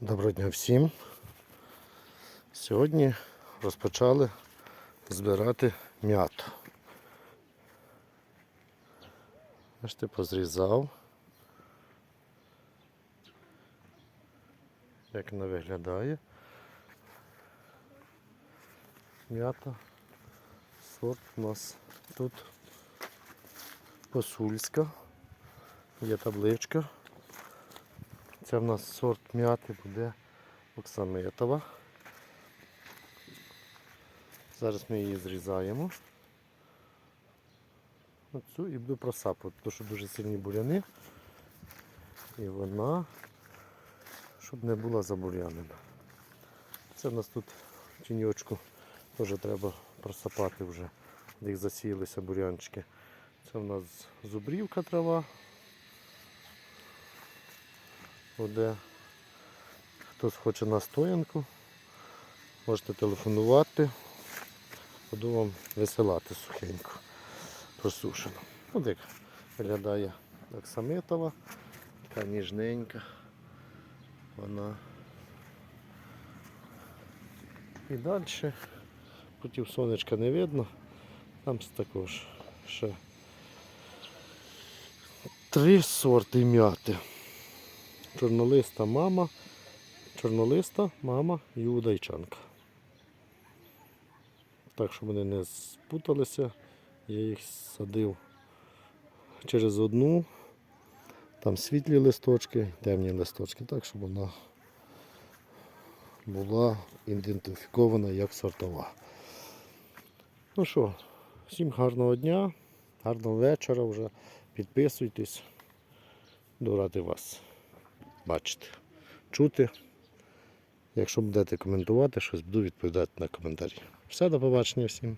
Доброго дня всім. Сьогодні розпочали збирати м'яту. Бачите, позрізав. Як вона виглядає. М'ята. Сорт у нас тут посульська. Є табличка. Це в нас сорт м'яти буде оксаметова. Зараз ми її зрізаємо. Оцю і буду просапувати, тому що дуже сильні буряни. І вона, щоб не була забурянена. Це в нас тут тіньочку теж треба просапати вже, де їх засіялися бурянчики. Це в нас зубрівка трава. Буде. Хтось хоче настоянку, можете телефонувати, буду вам висилати сухеньку, просушену. Ось як виглядає оксамитова, така ніжненька. Вона. І далі, потім сонечка не видно, там також ще три сорти м'яти. Чорнолиста мама, чорнолиста мама і удайчанка. Так, щоб вони не спуталися, я їх садив через одну, там світлі листочки, темні листочки, так, щоб вона була ідентифікована як сортова. Ну що, всім гарного дня, гарного вечора вже. Підписуйтесь. Буду радий вас бачити, чути. Якщо будете коментувати щось, буду відповідати на коментарі. Все, до побачення всім.